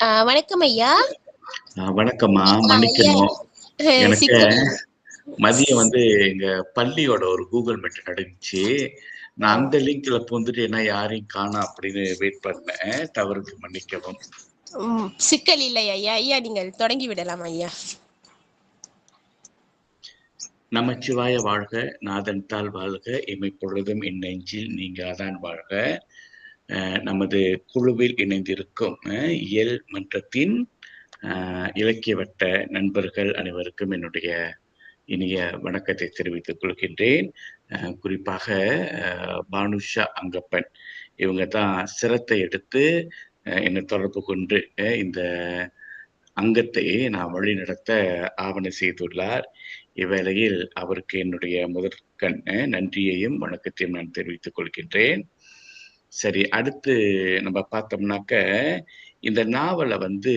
வணக்கம் ஐயா. வணக்கம்மா. மன்னிக்கணும். எனக்கு மதியம் வந்து எங்க பள்ளியோட ஒரு கூகுள் மீட் நடந்துச்சு. நான் அந்த லிங்க்ல பூந்துட்டு என்ன யாரையும் காணோம் அப்படின்னு வெயிட் பண்ணேன். தவறுக்கு மன்னிக்கவும். சிக்கல் இல்லை ஐயா. ஐயா நீங்கள் தொடங்கி விடலாம் ஐயா. நமச்சிவாய வாழ்க நாதன் தாள் வாழ்க இமை பொழுதும் இந்நெஞ்சில் நீங்க அதான் வாழ்க. நமது குழுவில் இணைந்திருக்கும் இயல் மன்றத்தின் இலக்கியவட்ட இலக்கிய வட்ட நண்பர்கள் அனைவருக்கும் என்னுடைய இனிய வணக்கத்தை தெரிவித்துக் கொள்கின்றேன். குறிப்பாக பானுஷா அங்கப்பன். இவங்க தான் சிரத்தை எடுத்து என்னை தொடர்பு கொண்டு இந்த அங்கத்தை நான் வழிநடத்த ஆவண செய்துள்ளார். இவ்வேளையில் அவருக்கு என்னுடைய முதற்கண் நன்றியையும் வணக்கத்தையும் நான் தெரிவித்துக் கொள்கின்றேன். சரி அடுத்து நம்ம பார்த்தோம்னாக்க இந்த நாவலை வந்து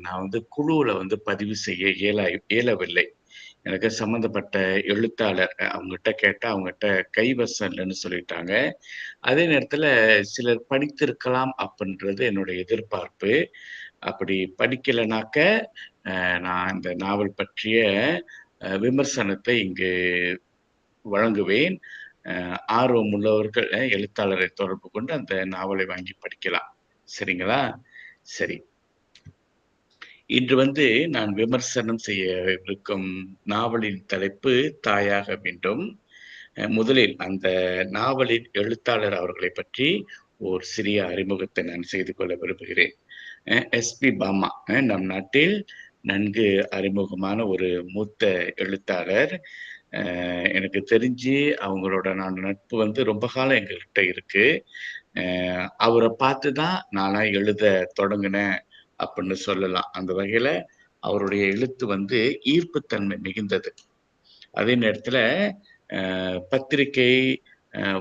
நான் வந்து குழுவுல வந்து பதிவு செய்ய இயலா இயலவில்லை. எனக்கு சம்மந்தப்பட்ட எழுத்தாளர் அவங்ககிட்ட கேட்டா அவங்ககிட்ட கைவசம் இல்லைன்னு சொல்லிட்டாங்க. அதே நேரத்துல சிலர் படித்திருக்கலாம் அப்படின்றது என்னுடைய எதிர்பார்ப்பு. அப்படி படிக்கலைனாக்க அஹ், நான் இந்த நாவல் பற்றிய அஹ், விமர்சனத்தை இங்கு வழங்குவேன். ஆர்வம் உள்ளவர்கள் எழுத்தாளரை தொடர்பு கொண்டு அந்த நாவலை வாங்கி படிக்கலாம். சரிங்களா? சரி. இன்று வந்து நான் விமர்சனம் செய்ய இருக்கும் நாவலின் தலைப்பு தாயாக வேண்டும். முதலில் அந்த நாவலின் எழுத்தாளர் அவர்களை பற்றி ஒரு சிறிய அறிமுகத்தை நான் செய்து கொள்ள விரும்புகிறேன். எஸ்பி பாமா நம் நாட்டில் நன்கு அறிமுகமான ஒரு மூத்த எழுத்தாளர் எனக்கு தெரிஞ்சு அவங்களோட நான் நட்பு வந்து ரொம்ப காலம் எங்ககிட்ட இருக்கு. அவரை பார்த்து தான் நானா எழுத தொடங்கினேன் அப்படின்னு சொல்லலாம். அந்த வகையில அவருடைய எழுத்து வந்து ஈர்ப்புத்தன்மை மிகுந்தது. அதே நேரத்துல பத்திரிகை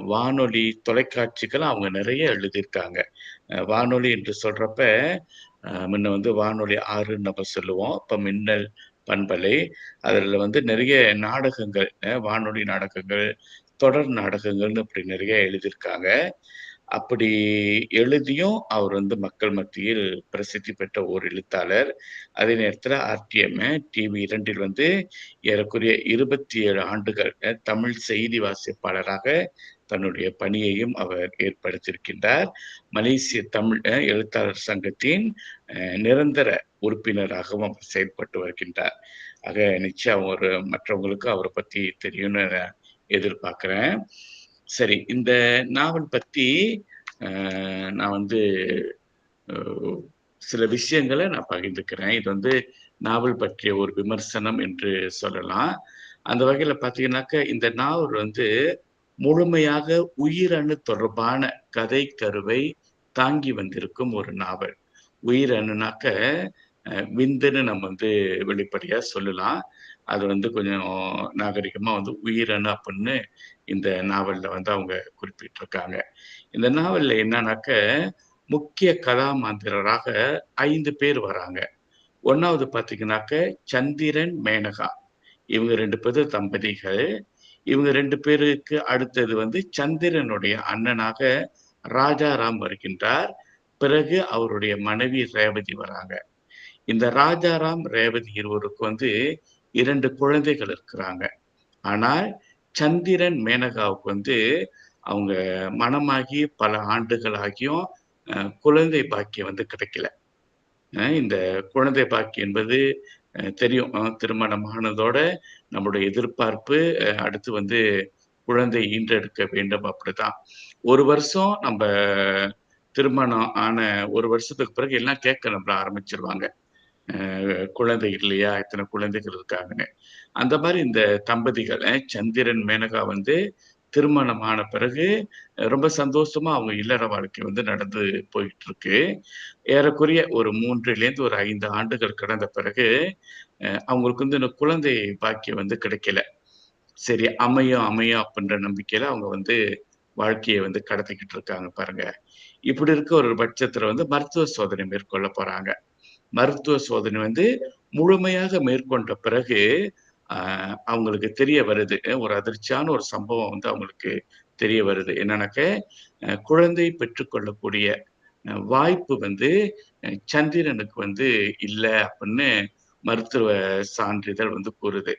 வானொலி தொலைக்காட்சிகள் அவங்க நிறைய எழுதியிருக்காங்க. வானொலி என்று சொல்றப்ப முன்ன வந்து வானொலி ஆறுன்னு நம்ம சொல்லுவோம். இப்ப மின்னல் பண்பலை. அதில் வந்து நிறைய நாடகங்கள் வானொலி நாடகங்கள் தொடர் நாடகங்கள்னு அப்படி நிறைய எழுதியிருக்காங்க. அப்படி எழுதியும் அவர் வந்து மக்கள் மத்தியில் பிரசித்தி பெற்ற ஒரு எழுத்தாளர். அதே நேரத்தில் ஆர்டிஎம் டிவி இரண்டில் வந்து ஏறக்குறைய இருபத்தி ஏழு ஆண்டுகள் தமிழ் செய்தி வாசிப்பாளராக தன்னுடைய பணியையும் அவர் ஏற்படுத்தியிருக்கின்றார். மலேசிய தமிழ் எழுத்தாளர் சங்கத்தின் நிரந்தர உறுப்பினராகவும் செயல்பட்டு வருகின்றார். ஆக நிச்சயம் ஒரு மற்றவங்களுக்கு அவரை பத்தி தெரியும்னு எதிர்பார்க்கிறேன். சரி இந்த நாவல் பத்தி நான் வந்து சில விஷயங்களை நான் பகிர்ந்துக்கிறேன். இது வந்து நாவல் பற்றிய ஒரு விமர்சனம் என்று சொல்லலாம். அந்த வகையில பாத்தீங்கன்னாக்க இந்த நாவல் வந்து முழுமையாக உயிரணு தொடர்பான கதை கருவை தாங்கி வந்திருக்கும் ஒரு நாவல். உயிரணுனாக்க விந்துன்னு நம்ம வந்து வெளிப்படையா சொல்லலாம். அது வந்து கொஞ்சம் நாகரிகமா வந்து உயிரணு அப்படின்னு இந்த நாவல்ல வந்து அவங்க குறிப்பிட்டிருக்காங்க. இந்த நாவல்ல என்னன்னாக்க முக்கிய கதாமாந்திரராக ஐந்து பேர் வராங்க. ஒன்னாவது பாத்தீங்கன்னாக்க சந்திரன் மேனகா. இவங்க ரெண்டு பேரும் தம்பதிகள். இவங்க ரெண்டு பேருக்கு அடுத்தது வந்து சந்திரனுடைய அண்ணனாக ராஜாராம் வருகின்றார். பிறகு அவருடைய மனைவி ரேவதி வராங்க. இந்த ராஜாராம் ரேவதி இருவருக்கு வந்து இரண்டு குழந்தைகள் இருக்கிறாங்க. ஆனால் சந்திரன் மேனகாவுக்கு வந்து அவங்க மனமாகி பல ஆண்டுகள் ஆகியும் அஹ், குழந்தை பாக்கியம் வந்து கிடைக்கல. அஹ், இந்த குழந்தை பாக்கியம் என்பது அஹ், தெரியும். திருமணம் ஆனதோட நம்மளுடைய எதிர்பார்ப்பு அடுத்து வந்து குழந்தை ஈன்றெடுக்க வேண்டும் அப்படிதான் ஒரு வருஷம் நம்ம திருமணம் ஆன ஒரு வருஷத்துக்கு பிறகு எல்லாம் கேட்க நம்மள ஆரம்பிச்சிருவாங்க. குழந்தை இல்லையா? இத்தனை குழந்தைகள் இருக்காங்கன்னு. அந்த மாதிரி இந்த தம்பதிகள் சந்திரன் மேனகா வந்து திருமணம் ஆன பிறகு ரொம்ப சந்தோஷமா அவங்க இல்லற வாழ்க்கை வந்து நடந்து போயிட்டு இருக்கு ஏறக்குறைய ஒரு மூன்றிலேருந்து ஒரு ஐந்து ஆண்டுகள் கடந்த பிறகு அவங்களுக்கு வந்து இந்த குழந்தை பாக்கியம் வந்து கிடைக்கல. சரி அமையும் அமையும் அப்படின்ற நம்பிக்கையில அவங்க வந்து வாழ்க்கையை வந்து கடத்திக்கிட்டு இருக்காங்க பாருங்க. இப்படி இருக்க ஒரு பட்சத்துல வந்து மருத்துவ சோதனை மேற்கொள்ள போறாங்க. மருத்துவ சோதனை வந்து முழுமையாக மேற்கொண்ட பிறகு அவங்களுக்கு தெரிய வருது. ஒரு அதிர்ச்சியான ஒரு சம்பவம் வந்து அவங்களுக்கு தெரிய வருது. என்னன்னாக்க குழந்தை பெற்றுக்கொள்ளக்கூடிய வாய்ப்பு வந்து சந்திரனுக்கு வந்து இல்லை அப்படின்னு மருத்துவ சான்றிதழ் வந்து கூறுது.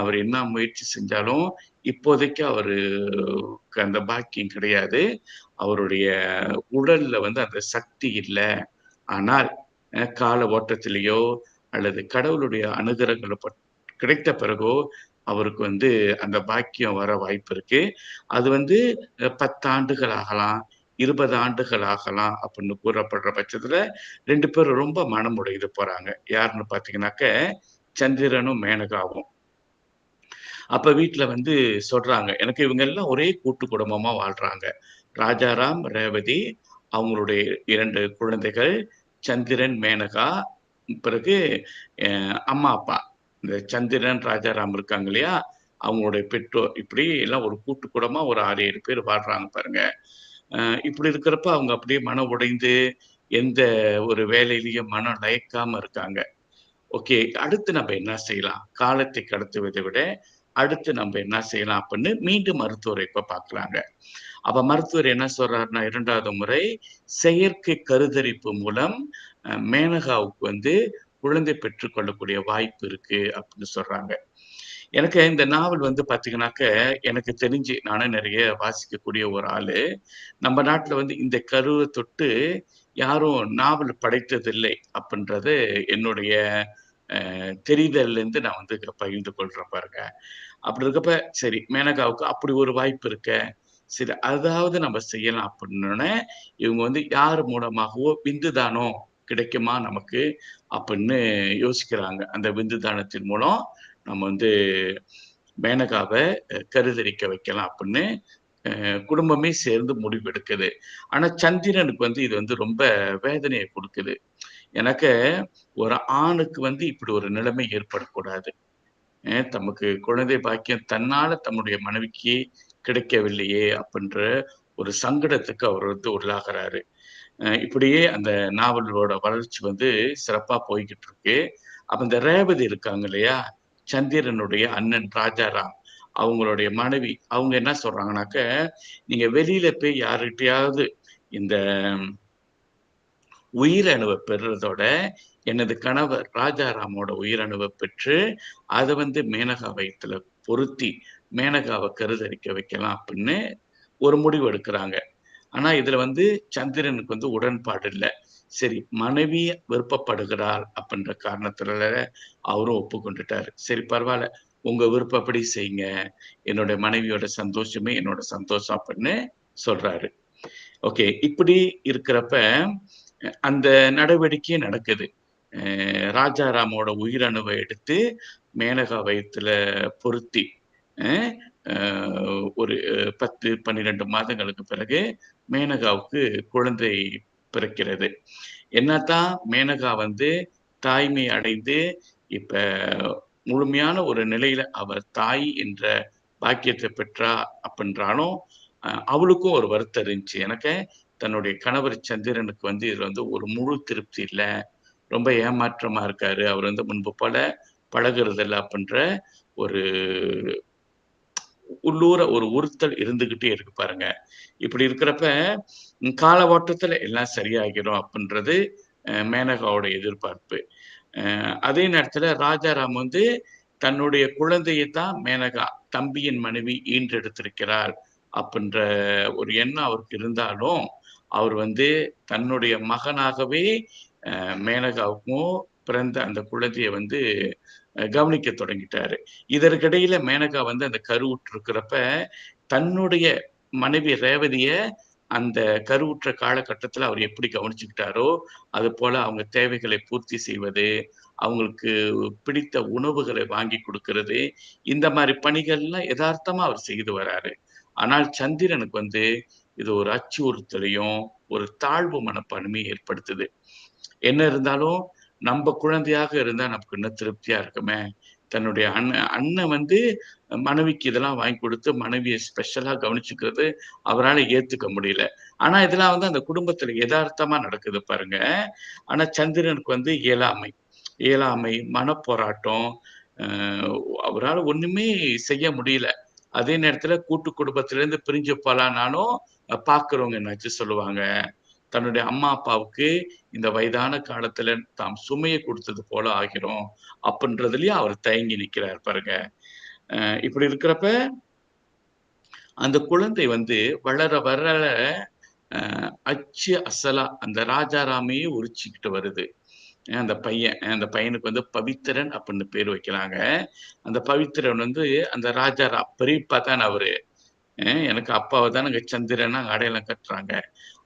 அவர் என்ன முயற்சி செஞ்சாலும் இப்போதைக்கு அவருக்கு அந்த பாக்கியம் கிடையாது. அவருடைய உடல்ல வந்து அந்த சக்தி இல்லை. ஆனால் கால ஓட்டத்திலேயோ அல்லது கடவுளுடைய அனுகிரகங்களை பட்- கிடைத்த பிறகோ அவருக்கு வந்து அந்த பாக்கியம் வர வாய்ப்பு இருக்கு. அது வந்து பத்தாண்டுகள் பத்து ஆண்டுகள் ஆகலாம் இருபது ஆண்டுகள் ஆகலாம் அப்படின்னு கூறப்படுற பட்சத்துல ரெண்டு பேரும் ரொம்ப மனம் உடைந்து போறாங்க. யாருன்னு பாத்தீங்கன்னாக்க சந்திரனும் மேனகாவும். அப்ப வீட்டுல வந்து சொல்றாங்க எனக்கு இவங்க எல்லாம் ஒரே கூட்டு குடும்பமா வாழ்றாங்க. ராஜாராம் ரேவதி அவங்களுடைய இரண்டு குழந்தைகள் சந்திரன் மேனகா பிறகு அம்மா அப்பா. இந்த சந்திரன் ராஜாராம் இருக்காங்க இல்லையா? அவங்களுடைய பெற்றோர். இப்படி எல்லாம் ஒரு கூட்டு கூடமா ஒரு ஆறு ஏழு பேர் வாழ்றாங்க பாருங்க. இப்படி இருக்கிறப்ப அவங்க அப்படியே மனம் உடைந்து எந்த ஒரு வேலையிலையும் மனம் லயக்காம இருக்காங்க. ஓகே அடுத்து நம்ம என்ன செய்யலாம்? காலத்தை கடத்துவதை விட அடுத்து நம்ம என்ன செய்யலாம் அப்படின்னு மீண்டும் மருத்துவரை இப்ப பார்க்கலாங்க. அப்ப மருத்துவர் என்ன சொல்றாருன்னா இரண்டாவது முறை செயற்கை கருதரிப்பு மூலம் மேனகாவுக்கு வந்து குழந்தை பெற்றுக்கொள்ளக்கூடிய வாய்ப்பு இருக்கு அப்படின்னு சொல்றாங்க. எனக்கு இந்த நாவல் வந்து பாத்தீங்கன்னாக்க எனக்கு தெரிஞ்சு நானும் நிறைய வாசிக்கக்கூடிய ஒரு ஆளு. நம்ம நாட்டுல வந்து இந்த கருவை தொட்டு யாரும் நாவல் படைத்ததில்லை அப்படின்றது என்னுடைய தெரிதல்ல இருந்து நான் வந்து பகிர்ந்து கொள்றேன் பாருங்க. அப்படி இருக்கப்ப சரி மேனகாவுக்கு அப்படி ஒரு வாய்ப்பு இருக்க சரி அதாவது நம்ம செய்யலாம் அப்படின்னு இவங்க வந்து யார் மூலமாகவோ விந்து தானம் கிடைக்குமா நமக்கு அப்படின்னு யோசிக்கிறாங்க. அந்த விந்து தானத்தின் மூலம் நம்ம வந்து மேனகாவை கருதரிக்க வைக்கலாம் அப்படின்னு அஹ், குடும்பமே சேர்ந்து முடிவு எடுக்குது ஆனா சந்திரனுக்கு வந்து இது வந்து ரொம்ப வேதனையை கொடுக்குது. எனக்கு ஒரு ஆணுக்கு வந்து இப்படி ஒரு நிலைமை ஏற்படக்கூடாது. தமக்கு குழந்தை பாக்கியம் தன்னால தம்முடைய மனைவிக்கு கிடைக்கவில்லையே அப்படின்ற ஒரு சங்கடத்துக்கு அவர் வந்து உள்ளாகிறாரு. இப்படியே அந்த நாவலோட வளர்ச்சி வந்து சிறப்பா போய்கிட்டு இருக்கு. அப்ப இந்த ரேவதி இருக்காங்க இல்லையா? சந்திரனுடைய அண்ணன் ராஜாராம் அவங்களுடைய மனைவி. அவங்க என்ன சொல்றாங்கனாக்க நீங்க வெளியில போய் யாருகிட்டயாவது இந்த உயிரணுவை பெறுறதோட எனது கணவர் ராஜாராமோட உயிரணுவை பெற்று அதை வந்து மேனகா வயத்துல பொருத்தி மேனகாவை கருதரிக்க வைக்கலாம் அப்படின்னு ஒரு முடிவு எடுக்கிறாங்க. ஆனா இதுல வந்து சந்திரனுக்கு வந்து உடன்பாடு இல்லை. சரி மனைவி விருப்பப்படுகிறாள் அப்படின்ற காரணத்துல அவரும் ஒப்புக்கொண்டுட்டாரு. சரி பரவாயில்ல. உங்க விருப்பப்படி செய்யுங்க. என்னோட மனைவியோட சந்தோஷமே என்னோட சந்தோஷம் அப்படின்னு சொல்றாரு. ஓகே இப்படி இருக்கிறப்ப அந்த நடவடிக்கை நடக்குது. ராஜாராமோட உயிரணுவை எடுத்து மேனகா வயத்துல பொருத்தி ஒரு பத்து பன்னிரெண்டு மாதங்களுக்கு பிறகு மேனகாவுக்கு குழந்தை பிறக்கிறது. என்னத்தான் மேனகா வந்து தாய்மை அடைந்து இப்ப முழுமையான ஒரு நிலையில அவர் தாய் என்ற பாக்கியத்தை பெற்றா அப்படின்றாலும் அவளுக்கும் ஒரு வருத்தம் இருந்துச்சு. எனக்கு தன்னுடைய கணவர் சந்திரனுக்கு வந்து இதுல வந்து ஒரு முழு திருப்தி இல்லை. ரொம்ப ஏமாற்றமா இருக்காரு. அவர் வந்து முன்பு போல பழகுறதில்ல இல்லை அப்படின்ற ஒரு உள்ளூர ஒரு உறுத்தல் இருந்துகிட்டே இருக்கு பாருங்க. இப்படி இருக்கிறப்ப கால ஓட்டத்துல எல்லாம் சரியாகிடும் அப்படின்றது மேனகாவோட எதிர்பார்ப்பு. அதே நேரத்துல ராஜாராம் வந்து தன்னுடைய குழந்தையை தான் மேனகா தம்பியின் மனைவி ஈன்றெடுத்திருக்கிறார் அப்படின்ற ஒரு எண்ணம் அவருக்கு இருந்தாலும் அவர் வந்து தன்னுடைய மகனாகவே மேனகாவுக்கும் பிறந்த அந்த குழந்தைய வந்து கவனிக்க தொடங்கிட்டாரு. இதற்கிடையில மேனகா வந்து அந்த கருவுற்று இருக்கிறப்ப தன்னுடைய மனைவி ரேவதிய அந்த கருவுற்ற காலகட்டத்துல அவர் எப்படி கவனிச்சுக்கிட்டாரோ அது போல அவங்க தேவைகளை பூர்த்தி செய்வது அவங்களுக்கு பிடித்த உணவுகளை வாங்கி கொடுக்கறது இந்த மாதிரி பணிகள்லாம் யதார்த்தமா அவர் செய்து வராரு. ஆனால் சந்திரனுக்கு வந்து இது ஒரு அச்சுறுத்தலையும் ஒரு தாழ்வு மனப்பான்மையை ஏற்படுத்துது. என்ன இருந்தாலும் நம்ம குழந்தையாக இருந்தா நமக்கு இன்னும் திருப்தியா இருக்குமே? தன்னுடைய அண்ணன் அண்ணன் வந்து மனைவிக்கு இதெல்லாம் வாங்கி கொடுத்து மனைவியை ஸ்பெஷலா கவனிச்சுக்கிறது அவரால் ஏத்துக்க முடியல. ஆனா இதெல்லாம் வந்து அந்த குடும்பத்துல யதார்த்தமா நடக்குது பாருங்க. ஆனா சந்திரனுக்கு வந்து இயலாமை. இயலாமை மனப்போராட்டம் அவரால் ஒண்ணுமே செய்ய முடியல. அதே நேரத்துல கூட்டு குடும்பத்திலேருந்து பிரிஞ்சு போலானாலும் பார்க்குறவங்க என்னாச்சு சொல்லுவாங்க. தன்னுடைய அம்மா அப்பாவுக்கு இந்த வயதான காலத்துல தாம் சுமையை கொடுத்தது போல ஆகிறோம் அப்படின்றதுலயும் அவர் தயங்கி நிற்கிறார் பாருங்க. இப்படி இருக்கிறப்ப அந்த குழந்தை வந்து வளர வளர அச்சு அசலா அந்த ராஜாராமையே உரிச்சுக்கிட்டு வருது. அந்த பையன் அந்த பையனுக்கு வந்து பவித்திரன் அப்படின்னு பேர் வைக்கிறாங்க. அந்த பவித்திரன் வந்து அந்த ராஜாரா பெரியப்பா தான் அவரு. எனக்கு அப்பாவை தான் அங்க சந்திரனா அடையாளம் கட்டுறாங்க.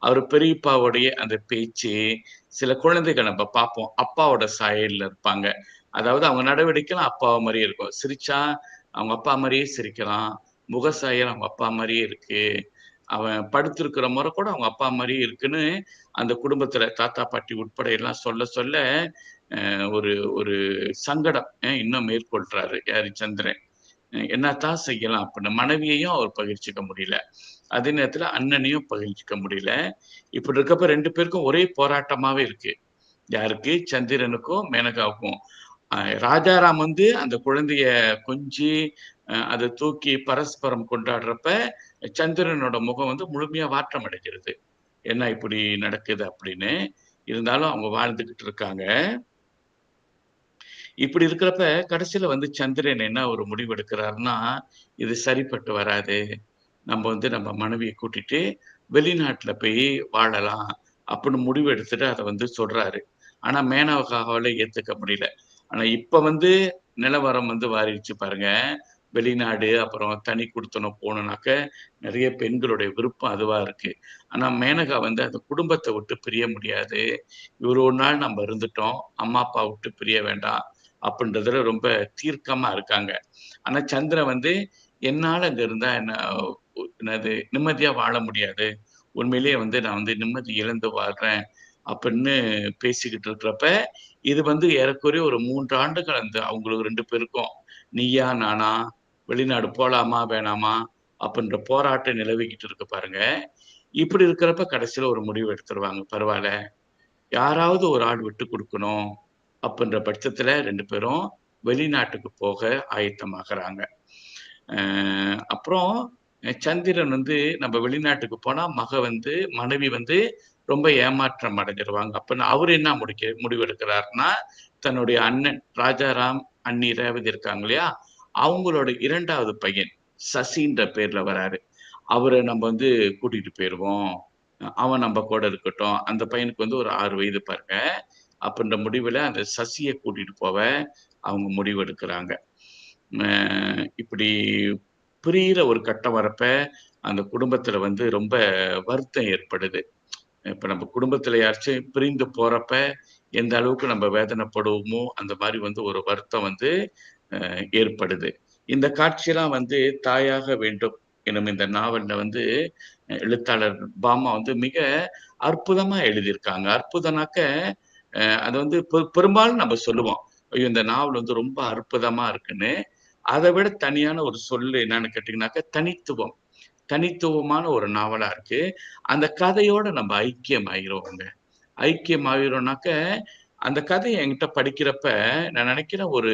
அவர் பெரியப்பாவுடைய அந்த பேச்சு சில குழந்தைகள் நம்ம பார்ப்போம். அப்பாவோட சாயல்ல இருப்பாங்க. அதாவது அவங்க நடவடிக்கைலாம் அப்பாவை மாதிரியே இருக்கும். சிரிச்சா அவங்க அப்பா மாதிரியே சிரிக்கலாம். முகசாயல் அவங்க அப்பா மாதிரியே இருக்கு. அவன் படுத்திருக்கிற முறை கூட அவங்க அப்பா மாதிரியே இருக்குன்னு அந்த குடும்பத்துல தாத்தா பாட்டி உட்பட எல்லாம் சொல்ல சொல்ல ஒரு ஒரு சங்கடம் அஹ் இன்னும் மேற்கொள்றாரு யாரு சந்திரன் என்னத்தான் செய்யலாம்? அப்படின்னு மனைவியையும் அவர் பகிர்ச்சிக்க முடியல. அதே நேரத்துல அண்ணனையும் பகிர்ந்துக்க முடியல. இப்படி இருக்கப்ப ரெண்டு பேருக்கும் ஒரே போராட்டமாவே இருக்கு. யாருக்கு? சந்திரனுக்கும் மேனகாவுக்கும். ராஜாராம் வந்து அந்த குழந்தைய கொஞ்சி அதை தூக்கி பரஸ்பரம் கொண்டாடுறப்ப சந்திரனோட முகம் வந்து முழுமையா வாற்றம் அடைகிறது என்ன இப்படி நடக்குது அப்படின்னு. இருந்தாலும் அவங்க வாழ்ந்துகிட்டு இருக்காங்க. இப்படி இருக்கிறப்ப கடைசியில வந்து சந்திரன் என்ன ஒரு முடிவு எடுக்கிறாருன்னா இது சரிப்பட்டு வராது. நம்ம வந்து நம்ம மனைவியை கூட்டிட்டு வெளிநாட்டில் போய் வாழலாம் அப்படின்னு முடிவு எடுத்துட்டு அதை வந்து சொல்றாரு. ஆனா மேனகாவால ஏத்துக்க முடியல. ஆனா இப்ப வந்து நிலவரம் வந்து வாரிடுச்சு பாருங்க. வெளிநாடு அப்புறம் தனி கொடுத்தனும் போகணுனாக்க நிறைய பெண்களுடைய விருப்பம் அதுவா இருக்கு. ஆனா மேனகா வந்து அந்த குடும்பத்தை விட்டு பிரிய முடியாது. இவ்வளோ நாள் நம்ம இருந்துட்டோம். அம்மா அப்பா விட்டு பிரிய வேண்டாம் அப்படின்றதுல ரொம்ப தீர்க்கமா இருக்காங்க. ஆனா சந்திரன் வந்து என்னால் அங்க இருந்தா என்ன என்னது நிம்மதியா வாழ முடியாது. உண்மையிலேயே வந்து நான் வந்து நிம்மதி இழந்து வாழ்றேன் அப்படின்னு பேசிக்கிட்டு இருக்கிறப்ப இது வந்து ஏறக்குறைய ஒரு மூன்று ஆண்டுகள் அந்த அவங்களுக்கு ரெண்டு பேருக்கும் நீயா நானா வெளிநாடு போலாமா வேணாமா அப்படின்ற போராட்டம் நிலவிக்கிட்டு இருக்கு பாருங்க. இப்படி இருக்கிறப்ப கடைசியில ஒரு முடிவு எடுத்துருவாங்க. பரவாயில்ல யாராவது ஒரு ஆள் விட்டு கொடுக்கணும் அப்படின்ற பட்சத்துல ரெண்டு பேரும் வெளிநாட்டுக்கு போக ஆயத்தமாகறாங்க. அப்புறம் சந்திரன் வந்து நம்ம வெளிநாட்டுக்கு போனா மக வந்து மனைவி வந்து ரொம்ப ஏமாற்றம் அடைஞ்சிருவாங்க. அப்படின்னு அவர் என்ன முடிக்க முடிவெடுக்கிறாருன்னா தன்னுடைய அண்ணன் ராஜாராம் அண்ணி ரேவதி இருக்காங்க இல்லையா? அவங்களோட இரண்டாவது பையன் சசின்ற பேர்ல வராரு. அவரை நம்ம வந்து கூட்டிட்டு போயிடுவோம் அவன் நம்ம கூட இருக்கட்டும். அந்த பையனுக்கு வந்து ஒரு ஆறு வயது பாருங்க. அப்படின்ற முடிவுல அந்த சசியை கூட்டிட்டு போவ அவங்க முடிவெடுக்கிறாங்க. இப்படி பிரியிற ஒரு கட்டம் வரப்ப அந்த குடும்பத்துல வந்து ரொம்ப வருத்தம் ஏற்படுது. இப்ப நம்ம குடும்பத்துல யாராச்சும் பிரிந்து போறப்ப எந்த அளவுக்கு நம்ம வேதனைப்படுவோமோ அந்த மாதிரி வந்து ஒரு வருத்தம் வந்து ஏற்படுது. இந்த காட்சியெல்லாம் வந்து தாயாக வேண்டும் எனும் இந்த நாவல்ல வந்து எழுத்தாளர் பாமா வந்து மிக அற்புதமா எழுதியிருக்காங்க. அற்புதனாக்க அது வந்து பெரும்பாலும் நம்ம சொல்லுவோம். ஐயோ இந்த நாவல் வந்து ரொம்ப அற்புதமா இருக்குன்னு அதை விட தனியான ஒரு சொல்லு என்னன்னு கேட்டீங்கன்னாக்க தனித்துவம். தனித்துவமான ஒரு நாவலா இருக்கு. அந்த கதையோட நம்ம ஐக்கியம் ஆகிறோங்க ஐக்கியம் ஆகிறோம்னாக்க அந்த கதையை என்கிட்ட படிக்கிறப்ப நான் நினைக்கிறேன் ஒரு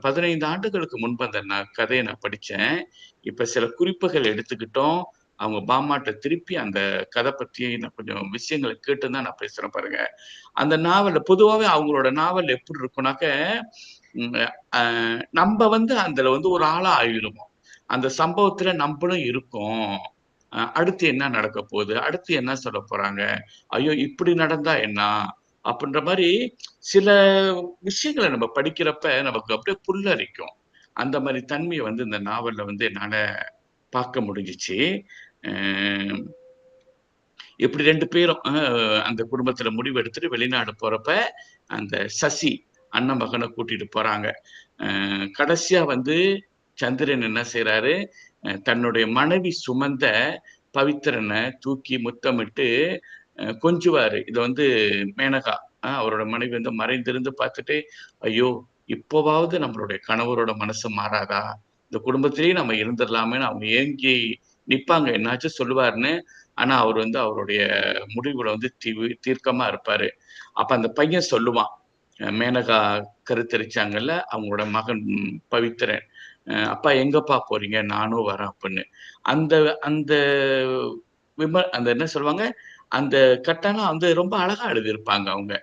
பதினைந்து ஆண்டுகளுக்கு முன்பு அந்த நான் கதையை நான் படித்தேன் இப்போ சில குறிப்புகள் எடுத்துக்கிட்டோம். அவங்க பாமாட்ட திருப்பி அந்த கதை பற்றி நான் கொஞ்சம் விஷயங்களை கேட்டு தான் நான் பேசுறேன் பாருங்க. அந்த நாவல்ல பொதுவாகவே அவங்களோட நாவல் எப்படி இருக்கும்னாக்க நம்ம வந்து அதுல வந்து ஒரு ஆளா ஆயிடுவோம். அந்த சம்பவத்துல நம்மளும் இருக்கோம். அடுத்து என்ன நடக்க போகுது? அடுத்து என்ன சொல்ல போறாங்க? ஐயோ இப்படி நடந்தா என்ன? அப்படின்ற மாதிரி சில விஷயங்களை நம்ம படிக்கிறப்ப நமக்கு அப்படியே புல்லரிக்கும். அந்த மாதிரி தன்மையை வந்து இந்த நாவல்ல வந்து என்னால பார்க்க முடிஞ்சிச்சு. இப்படி ரெண்டு பேரும் அந்த குடும்பத்துல முடிவு எடுத்துட்டு வெளிநாடு போறப்ப அந்த சசி அண்ணன் மகனை கூட்டிட்டு போறாங்க. கடைசியா வந்து சந்திரன் என்ன செய்யறாரு தன்னுடைய மனைவி சுமந்த பவித்திரனை தூக்கி முத்தமிட்டு கொஞ்சுவாரு. இதை வந்து மேனகா அவரோட மனைவி வந்து மறைந்திருந்து பார்த்துட்டு ஐயோ இப்போவாவது நம்மளுடைய கணவரோட மனசு மாறாதா? இந்த குடும்பத்திலேயே நம்ம இருந்துடலாமேன்னு அவங்க ஏங்கி நிப்பாங்க. என்னாச்சும் சொல்லுவாருன்னு ஆனா அவர் வந்து அவருடைய முடிவுல வந்து தீ தீர்க்கமா இருப்பாரு. அப்ப அந்த பையன் சொல்லுவான் மேனகா கருத்தரிச்சாங்கல்ல அவங்களோட மகன் பவித்திரன் அப்பா எங்கப்பா போறீங்க? நானும் வரேன் அப்படின்னு அந்த அந்த விம அந்த என்ன சொல்லுவாங்க அந்த கட்டணம் வந்து ரொம்ப அழகா எழுதியிருப்பாங்க அவங்க.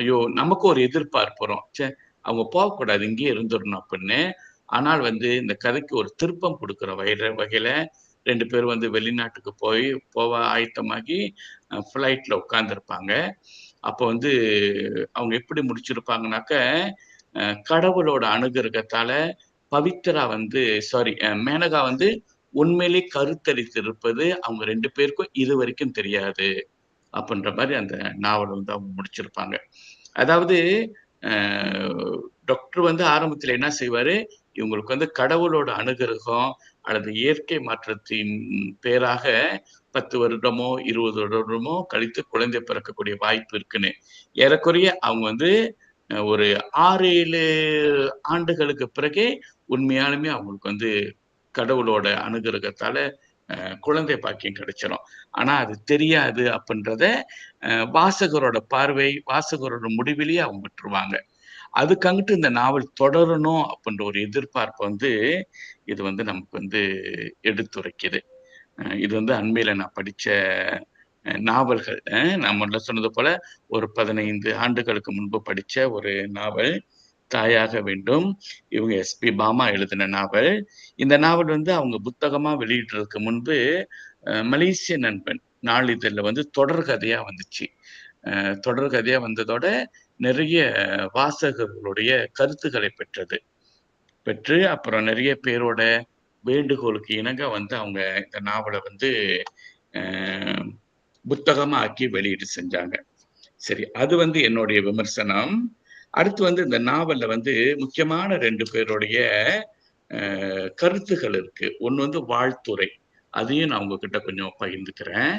ஐயோ நமக்கு ஒரு எதிர்பார்ப்புறோம் சே அவங்க போகக்கூடாது இங்கேயே இருந்துடணும் அப்படின்னு ஆனால் வந்து இந்த கதைக்கு ஒரு திருப்பம் கொடுக்குற வகையில வகையில ரெண்டு பேரும் வந்து வெளிநாட்டுக்கு போய் போக ஆயத்தமாகி ஃப்ளைட்ல உட்காந்துருப்பாங்க அப்போ வந்து அவங்க எப்படி முடிச்சிருப்பாங்கனாக்க கடவுளோட அனுகிரகத்தால பவித்ரா வந்து சாரி மேனகா வந்து உண்மையிலே கருத்தரித்திருப்பது அவங்க ரெண்டு பேருக்கும் இது வரைக்கும் தெரியாது அப்படின்ற மாதிரி அந்த நாவல் வந்து அவங்க முடிச்சிருப்பாங்க. அதாவது டாக்டர் வந்து ஆரம்பத்துல என்ன செய்வாரு? இவங்களுக்கு வந்து கடவுளோட அனுகிரகம் அல்லது இயற்கை மாற்றத்தின் பேராக பத்து வருடமோ இருபது வருடமோ கழித்து குழந்தை பிறக்கக்கூடிய வாய்ப்பு இருக்குன்னு. ஏறக்குறைய அவங்க வந்து ஒரு ஆறு ஏழு ஆண்டுகளுக்கு பிறகே உண்மையாலுமே அவங்களுக்கு வந்து கடவுளோட அனுகிரகத்தால குழந்தை பாக்கியம் கிடைச்சிடும் ஆனா அது தெரியாது அப்படின்றத வாசகரோட பார்வை வாசகரோட முடிவிலேயே அவங்க விட்டுருவாங்க. அதுக்காங்கிட்டு இந்த நாவல் தொடரணும் அப்படின்ற ஒரு எதிர்பார்ப்பு வந்து இது வந்து நமக்கு வந்து எடுத்துரைக்குது. இது வந்து அண்மையில நான் படிச்ச நாவல்கள். நான் முதல்ல சொன்னது போல ஒரு பதினைந்து ஆண்டுகளுக்கு முன்பு படிச்ச ஒரு நாவல் தாயாக வேண்டும். இவங்க எஸ்பி பாமா எழுதின நாவல். இந்த நாவல் வந்து அவங்க புத்தகமா வெளியிடுறதுக்கு முன்பு மலேசிய நண்பன் நாளிதழில் வந்து தொடர்கதையா வந்துச்சு. அஹ், தொடர்கதையா வந்ததோட நிறைய வாசகர்களுடைய கருத்துக்களை பெற்றது. பெற்று அப்புறம் நிறைய பேரோட வேண்டுகோளுக்கு இணங்க வந்து அவங்க இந்த நாவலை வந்து புத்தகமாக்கி ஆக்கி வெளியீடு செஞ்சாங்க. சரி அது வந்து என்னுடைய விமர்சனம். அடுத்து வந்து இந்த நாவல்ல வந்து முக்கியமான ரெண்டு பேருடைய கருத்துக்கள் கருத்துகள் இருக்கு. ஒன்று வந்து வாழ்த்துரை அதையும் நான் உங்ககிட்ட கொஞ்சம் பகிர்ந்துக்கிறேன்.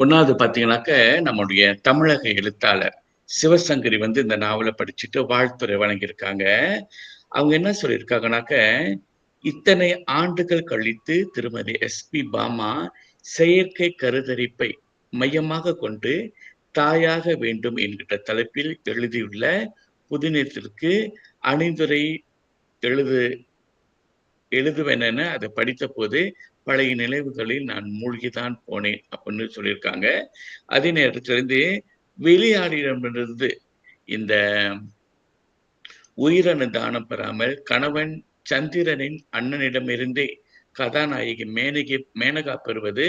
ஒன்றாவது பார்த்தீங்கன்னாக்க நம்முடைய தமிழக எழுத்தாளர் சிவசங்கரி வந்து இந்த நாவலை படிச்சுட்டு வாழ்த்துறை வழங்கியிருக்காங்க. அவங்க என்ன சொல்லியிருக்காங்கனாக்க இத்தனை ஆண்டுகள் கழித்து திருமதி எஸ்பி பாமா செயற்கை கருத்தரிப்பை மையமாக கொண்டு தாயாக வேண்டும் என்கிற தலைப்பில் எழுதியுள்ள புதினத்திற்கு அணிந்துரை எழுது எழுதுவேன அதை படித்த போது பழைய நினைவுகளில் நான் மூழ்கிதான் போனேன் அப்படின்னு சொல்லியிருக்காங்க. அதே நேரத்திலிருந்து வெளியாடிடமிருந்து இந்த உயிரணு தானம் பெறாமல் கணவன் சந்திரனின் அண்ணனிடமிருந்தே கதாநாயகி மேனகி மேனகா பெறுவது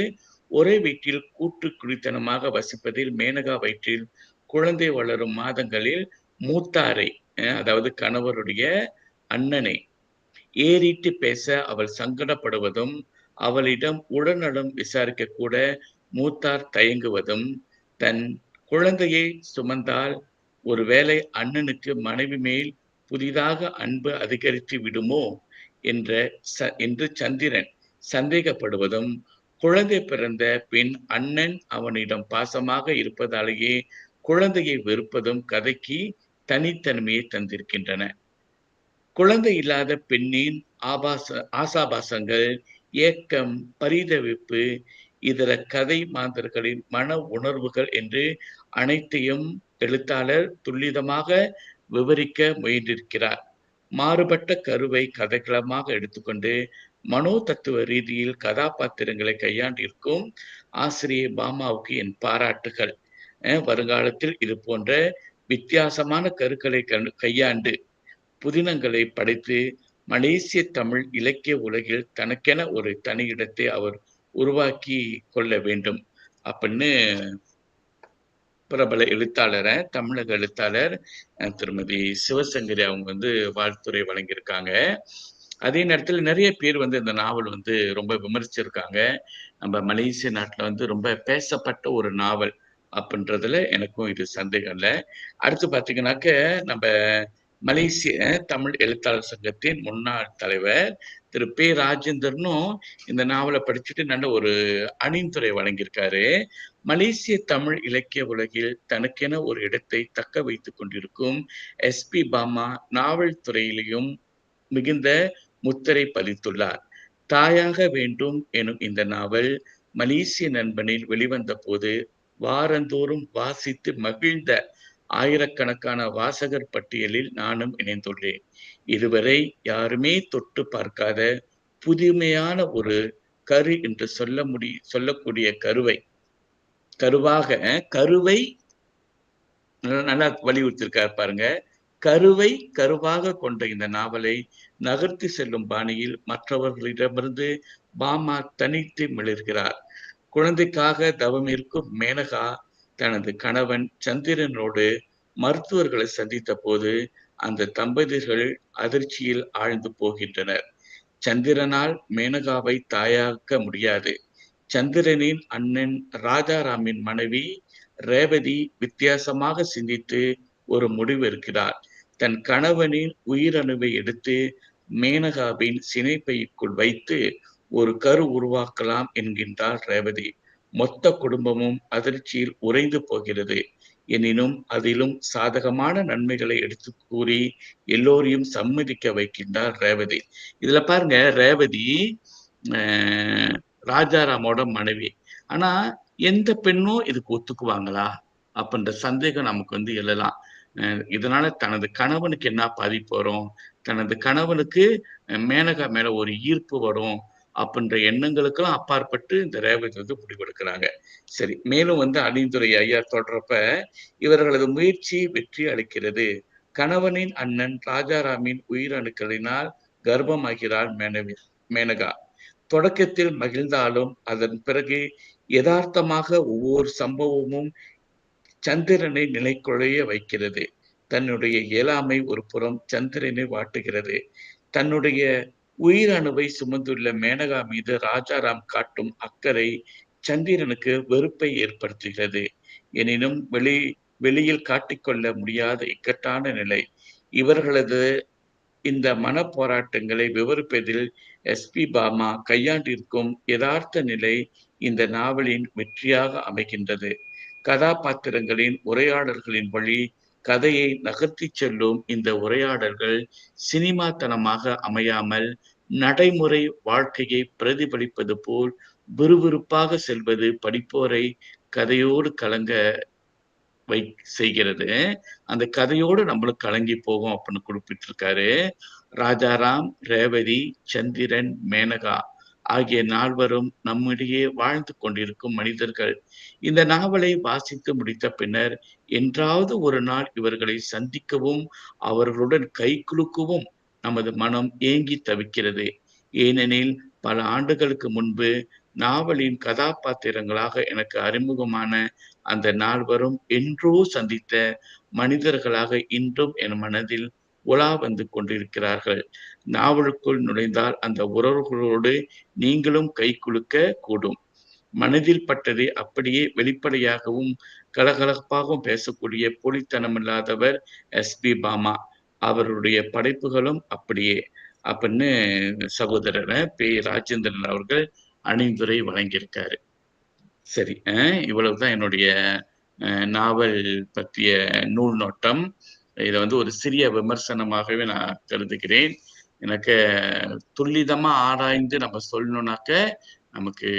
ஒரே வீட்டில் கூட்டு குடித்தனமாக வசிப்பதில் மேனகா வயிற்றில் குழந்தை வளரும் மாதங்களில் மூத்தாரை அஹ் அதாவது கணவருடைய அண்ணனை ஏறிட்டு பேச அவள் சங்கடப்படுவதும் அவளிடம் உடல்நலம் விசாரிக்க கூட மூத்தார் தயங்குவதும் தன் குழந்தையை சுமந்தால் ஒருவேளை அண்ணனுக்கு மனைவி மேல் புதிதாக அன்பு அதிகரித்து விடுமோ? என்ற ச என்று சந்திரன் சந்தேகப்படுவதும் குழந்தை பிறந்த பின் அண்ணன் அவனிடம் பாசமாக இருப்பதாலேயே குழந்தையை வெறுப்பதும் கதைக்கு தனித்தன்மையை தந்திருக்கின்றன. குழந்தை இல்லாத பெண்ணின் ஆபாச ஆசாபாசங்கள் ஏக்கம் பரிதவிப்பு இதர கதை மாந்தர்களின் மன உணர்வுகள் என்று அனைத்தையும் எழுத்தாளர் துல்லிதமாக விவரிக்க முயன்றிருக்கிறார். மாறுபட்ட கருவை கதைக்களமாக எடுத்துக்கொண்டு மனோ தத்துவ ரீதியில் கதாபாத்திரங்களை கையாண்டிருக்கும் ஆசிரியர் பாமாவுக்கு என் பாராட்டுகள். வருங்காலத்தில் இது போன்ற வித்தியாசமான கருக்களை கையாண்டு புதினங்களை படைத்து மலேசிய தமிழ் இலக்கிய உலகில் தனக்கென ஒரு தனி இடத்தை அவர் உருவாக்கி கொள்ள வேண்டும். அப்படின்னு பிரபல எழுத்தாளரை தமிழக எழுத்தாளர் திருமதி சிவசங்கரி அவங்க வந்து வாழ்த்துறை வழங்கியிருக்காங்க. அதே நேரத்தில் நிறைய பேர் வந்து இந்த நாவல் வந்து ரொம்ப விமர்சிச்சிருக்காங்க. நம்ம மலேசிய நாட்டில் வந்து ரொம்ப பேசப்பட்ட ஒரு நாவல் அப்படின்றதுல எனக்கும் இது சந்தேகம் இல்லை. அடுத்து பார்த்தீங்கன்னாக்க நம்ம மலேசிய தமிழ் எழுத்தாளர் சங்கத்தின் முன்னாள் தலைவர் திரு பே ராஜேந்தர்னும் இந்த நாவலை படிச்சுட்டு நல்ல ஒரு அணிந்துரை வழங்கியிருக்காரு. மலேசிய தமிழ் இலக்கிய உலகில் தனக்கென ஒரு இடத்தை தக்க வைத்துக் கொண்டிருக்கும் எஸ் பி பாமா நாவல் துறையிலையும் மிகுந்த முத்திரை பதித்துள்ளார். தாயாக வேண்டும் எனும் இந்த நாவல் மலேசிய நண்பனில் வெளிவந்த போது வாரந்தோறும் வாசித்து மகிழ்ந்த ஆயிரக்கணக்கான வாசகர் பட்டியலில் நானும் இணைந்துள்ளேன். இதுவரை யாருமே தொட்டு பார்க்காத புதுமையான ஒரு கரு என்று சொல்ல முடி சொல்லக்கூடிய கருவை கருவாக கருவை நல்லா- வலியுறுத்திருக்கார் பாருங்க. கருவை கருவாக கொண்ட இந்த நாவலை நகர்த்தி செல்லும் பாணியில் மற்றவர்களிடமிருந்து பாமா தனித்து மிளர்கிறார். குழந்தைக்காக தவம் இருக்கும் மேனகா தனது கணவன் சந்திரனோடு மருத்துவர்களை சந்தித்த போது அந்த தம்பதியர்கள் அதிர்ச்சியில் ஆழ்ந்து போகின்றனர். சந்திரனால் மேனகாவை தாயாக்க முடியாது. சந்திரனின் அண்ணன் ராஜாராமின் மனைவி ரேவதி வித்தியாசமாக சிந்தித்து ஒரு முடிவு இருக்கிறார் தன் கணவனின் உயிரணுவை எடுத்து மேனகாவின் சினைப்பைக்குள் வைத்து ஒரு கரு உருவாக்கலாம் என்கின்றார் ரேவதி. மொத்த குடும்பமும் அதிர்ச்சியில் உறைந்து போகிறது. எனினும் அதிலும் சாதகமான நன்மைகளை எடுத்து கூறி எல்லோரையும் சம்மதிக்க வைக்கின்றார் ரேவதி. இதுல பாருங்க ரேவதி ராஜாராமோட மனைவி. ஆனா எந்த பெண்ணும் இதுக்கு ஒத்துக்குவாங்களா? அப்படின்ற சந்தேகம் நமக்கு வந்து எழலாம். அஹ் இதனால தனது கணவனுக்கு என்ன பாதிப்பு வரும்? தனது கணவனுக்கு மேனகா மேல ஒரு ஈர்ப்பு வரும். அப்படின்ற எண்ணங்களுக்கெல்லாம் அப்பாற்பட்டு இந்த ரேவதி வந்து முடிவெடுக்கிறாங்க. சரி மேலும் வந்து அணிந்துரை ஐயா தொடர்றப்ப இவர்களது முயற்சி வெற்றி அளிக்கிறது. கணவனின் அண்ணன் ராஜாராமின் உயிரணுக்களினால் கர்ப்பமாகிறாள் மேனவி மேனகா. தொடக்கத்தில் மகிழ்ந்தாலும் அதன் பிறகு யதார்த்தமாக ஒவ்வொரு சம்பவமும் சந்திரனை நிலைக்குழைய வைக்கிறது. தன்னுடைய இயலாமை ஒரு புறம் சந்திரனை வாட்டுகிறது. தன்னுடைய உயிரணுவை சுமந்துள்ள மேனகா மீது ராஜாராம் காட்டும் அக்கறை சந்திரனுக்கு வெறுப்பை ஏற்படுத்துகிறது. எனினும் வெளி வெளியில் காட்டிக்கொள்ள முடியாத இக்கட்டான நிலை. இவர்களது இந்த மன போராட்டங்களை விவரிப்பதில் எஸ்பி பாமா கையாண்டிருக்கும் யதார்த்த நிலை இந்த நாவலின் வெற்றியாக அமைகின்றது. கதாபாத்திரங்களின் உரையாடல்களின் வழி கதையை நகர்த்திச் செல்லும் இந்த உரையாடல்கள் சினிமாத்தனமாக அமையாமல் நடைமுறை வாழ்க்கையை பிரதிபலிப்பது போல் விறுவிறுப்பாக செல்வது படிப்போரை கதையோடு கலங்க வை செய்கிறது. அந்த கதையோடு நம்மளும் கலங்கி போகும் அப்படின்னு குறிப்பிட்டிருக்காரு. ராஜாராம் ரேவதி சந்திரன் மேனகா ஆகிய நால்வரும் நம்மிடையே வாழ்ந்து கொண்டிருக்கும் மனிதர்கள். இந்த நாவலை வாசித்து முடித்த பின்னர் என்றாவது ஒரு நாள் இவர்களை சந்திக்கவும் அவர்களுடன் கை குலுக்கவும் நமது மனம் ஏங்கி தவிக்கிறது. ஏனெனில் பல ஆண்டுகளுக்கு முன்பு நாவலின் கதாபாத்திரங்களாக எனக்கு அறிமுகமான அந்த நால்வரும் என்றோ சந்தித்த மனிதர்களாக இன்றும் என் மனதில் உலா வந்து கொண்டிருக்கிறார்கள். நாவலுக்குள் நுழைந்தால் அந்த உறவுகளோடு நீங்களும் கை குலுக்க கூடும். மனதில் பட்டதை அப்படியே வெளிப்படையாகவும் கலகலப்பாகவும் பேசக்கூடிய போலித்தனமில்லாதவர் எஸ். பி. பாமா. அவருடைய படைப்புகளும் அப்படியே. அப்படின்னு சகோதரர் பே. ராஜேந்திரன் அவர்கள் அணிந்துரை வழங்கியிருக்காரு. சரி இவ்வளவுதான் என்னுடைய நாவல் பற்றிய நூல் நோட்டம் இதை வந்து ஒரு சிறிய விமர்சனமாகவே நான் கருதுகிறேன். எனக்கு துல்லிதமா ஆராய்ந்து நம்ம சொல்லணும்னாக்க நமக்கு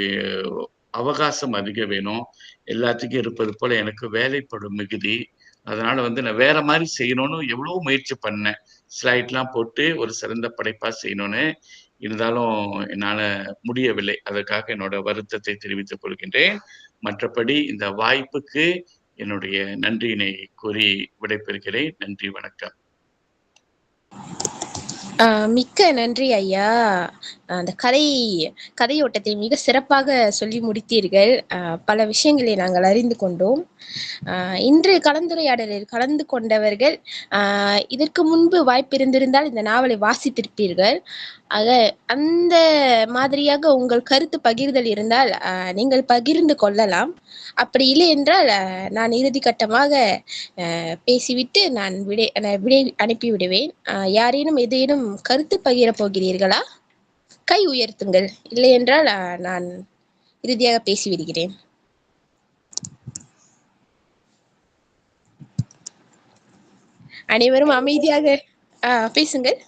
அவகாசம் அதிகம் வேணும். எல்லாத்துக்கும் இருப்பது போல எனக்கு வேலைப்படும் மிகுதி. அதனால வந்து நான் வேற மாதிரி செய்யணும்னு எவ்வளவு முயற்சி பண்ணேன். ஸ்லைட்லாம் போட்டு ஒரு சிறந்த படைப்பா செய்யணும்னு இருந்தாலும் என்னால முடியவில்லை. அதற்காக என்னோட வருத்தத்தை தெரிவித்துக் கொள்கின்றேன். மற்றபடி இந்த வாய்ப்புக்கு என்னுடைய நன்றியினை கூறி விடைபெறுகிறேன். நன்றி வணக்கம். மிக்க நன்றி ஐயா. அந்த கதை கதையோட்டத்தை மிக சிறப்பாக சொல்லி முடித்தீர்கள். பல விஷயங்களை நாங்கள் அறிந்து கொண்டோம். இன்று கலந்துரையாடலில் கலந்து கொண்டவர்கள் இதற்கு முன்பு வாய்ப்பு இருந்திருந்தால் இந்த நாவலை வாசித்திருப்பீர்கள். ஆக அந்த மாதிரியாக உங்கள் கருத்து பகிர்தல் இருந்தால் நீங்கள் பகிர்ந்து கொள்ளலாம். அப்படி இல்லை என்றால் நான் இறுதி கட்டமாக பேசிவிட்டு நான் விடை நான் விடை அனுப்பிவிடுவேன். யாரேனும் எதேனும் கருத்து பகிர போகிறீர்களா? கை உயர்த்துங்கள். இல்லை என்றால் நான் இறுதியாக பேசிவிடுகிறேன். அனைவரும் அமைதியாக ஆஹ் பேசுங்கள்.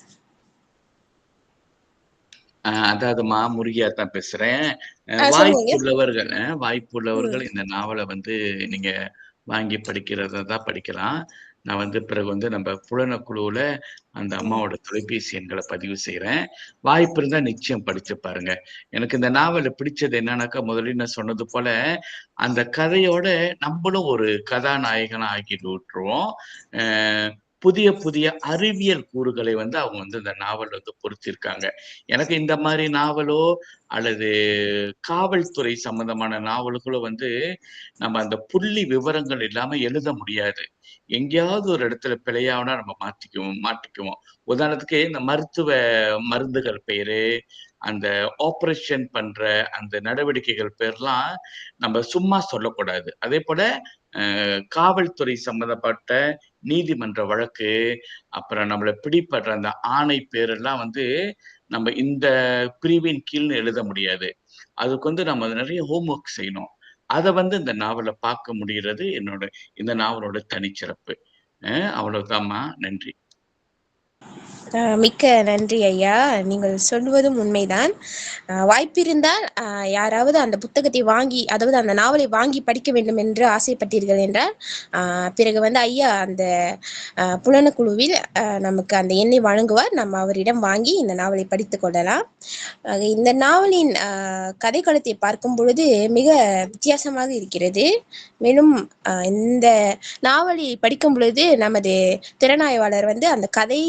ஆஹ் அதாவதுமா முருகியா தான் பேசுறேன். வாய்ப்புள்ளவர்கள் வாய்ப்புள்ளவர்கள் இந்த நாவலை வந்து நீங்க வாங்கி படிக்கிறத தான் படிக்கலாம். நான் வந்து பிறகு வந்து நம்ம புலனக்குழுவுல அந்த அம்மாவோட தொலைபேசி எண்களை பதிவு செய்கிறேன் வாய்ப்பு இருந்தால் நிச்சயம் படித்து பாருங்க. எனக்கு இந்த நாவல் பிடிச்சது என்னன்னாக்கா முதலில் நான் சொன்னது போல அந்த கதையோட நம்மளும் ஒரு கதாநாயகனாக ஆகி விட்டுருவோம். புதிய புதிய அறிவியல் கூறுகளை வந்து அவங்க வந்து இந்த நாவல் வந்து பொருத்திருக்காங்க. எனக்கு இந்த மாதிரி நாவலோ அல்லது காவல்துறை சம்பந்தமான நாவல்களோ வந்து நம்ம அந்த புள்ளி விவரங்கள் இல்லாம எழுத முடியாது. எங்கேயாவது ஒரு இடத்துல பிழையாவனா நம்ம மாத்திக்குவோம் மாட்டிக்குவோம். உதாரணத்துக்கு இந்த மருத்துவ மருந்துகள் பெயரு அந்த ஆப்ரேஷன் பண்ற அந்த நடவடிக்கைகள் பேர்லாம் நம்ம சும்மா சொல்லக்கூடாது. அதே போல காவல்துறை சம்பந்தப்பட்ட நீதிமன்ற வழக்கு அப்புறம் நம்மள பிடிப்படுற அந்த ஆணை பேரெல்லாம் வந்து நம்ம இந்த பிரிவின் கீழ்னு எழுத முடியாது. அதுக்கு வந்து நம்ம நிறைய ஹோம்ஒர்க் செய்யணும். அதை வந்து இந்த நாவலை பார்க்க முடிகிறது. என்னோட இந்த நாவலோட தனிச்சிறப்பு. அவ்வளவுதாம்மா. நன்றி. மிக்க நன்றி ஐயா. நீங்கள் சொல்வதும் உண்மைதான். வாய்ப்பிருந்தால் அஹ் யாராவது அந்த புத்தகத்தை வாங்கி அதாவது அந்த நாவலை வாங்கி படிக்க வேண்டும் என்று ஆசைப்பட்டீர்கள் என்றால் பிறகு வந்து ஐயா அந்த புலனக்குழுவில் நமக்கு அந்த எண்ணை வழங்குவார். நம்ம அவரிடம் வாங்கி இந்த நாவலை படித்துக் கொள்ளலாம். இந்த நாவலின் கதைக்களத்தை பார்க்கும் பொழுது மிக வித்தியாசமாக இருக்கிறது. மேலும் அஹ் இந்த நாவலை படிக்கும் பொழுது நமது திறனாய்வாளர் வந்து அந்த கதை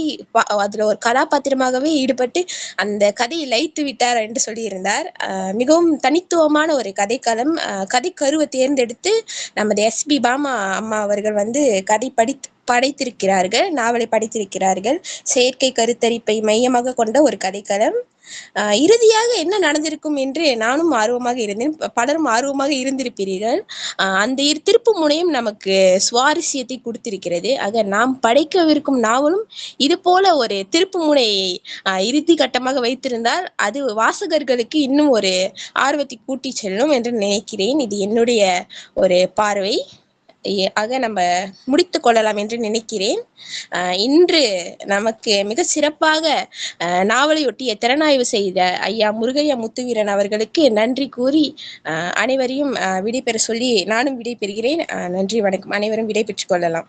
அதுல ஒரு கதாபாத்திரமாகவே ஈடுபட்டு அந்த கதையை லயித்து விட்டார் என்று சொல்லியிருந்தார். அஹ் மிகவும் தனித்துவமான ஒரு கதைக்களம். அஹ் கருவை தேர்ந்தெடுத்து நமது எஸ்பி பாமா அம்மா அவர்கள் வந்து கதை படித்து படைத்திருக்கிறார்கள் நாவலை படைத்திருக்கிறார்கள். செயற்கை கருத்தரிப்பை மையமாக கொண்ட ஒரு கதைக்களம். இறுதியாக என்ன நடந்திருக்கும் என்று நானும் ஆர்வமாக இருந்தேன். பலரும் ஆர்வமாக இருந்திருப்பீர்கள். அந்த இரு திருப்பு முனையும் நமக்கு சுவாரஸ்யத்தை கொடுத்திருக்கிறது. ஆக நாம் படைக்கவிருக்கும் நாவலும் இது போல ஒரு திருப்பு முனையை இறுதி கட்டமாக வைத்திருந்தால் அது வாசகர்களுக்கு இன்னும் ஒரு ஆர்வத்தை கூட்டி செல்லும் என்று நினைக்கிறேன். இது என்னுடைய ஒரு பார்வை. ஆக நம்ம முடித்து கொள்ளலாம் என்று நினைக்கிறேன். இன்று நமக்கு மிக சிறப்பாக நாவலையொட்டிய திறனாய்வு செய்த ஐயா முருகையா முத்துவீரன் அவர்களுக்கு நன்றி கூறி அனைவரையும் விடைபெற சொல்லி நானும் விடைபெறுகிறேன். நன்றி வணக்கம். அனைவரும் விடை பெற்றுக் கொள்ளலாம்.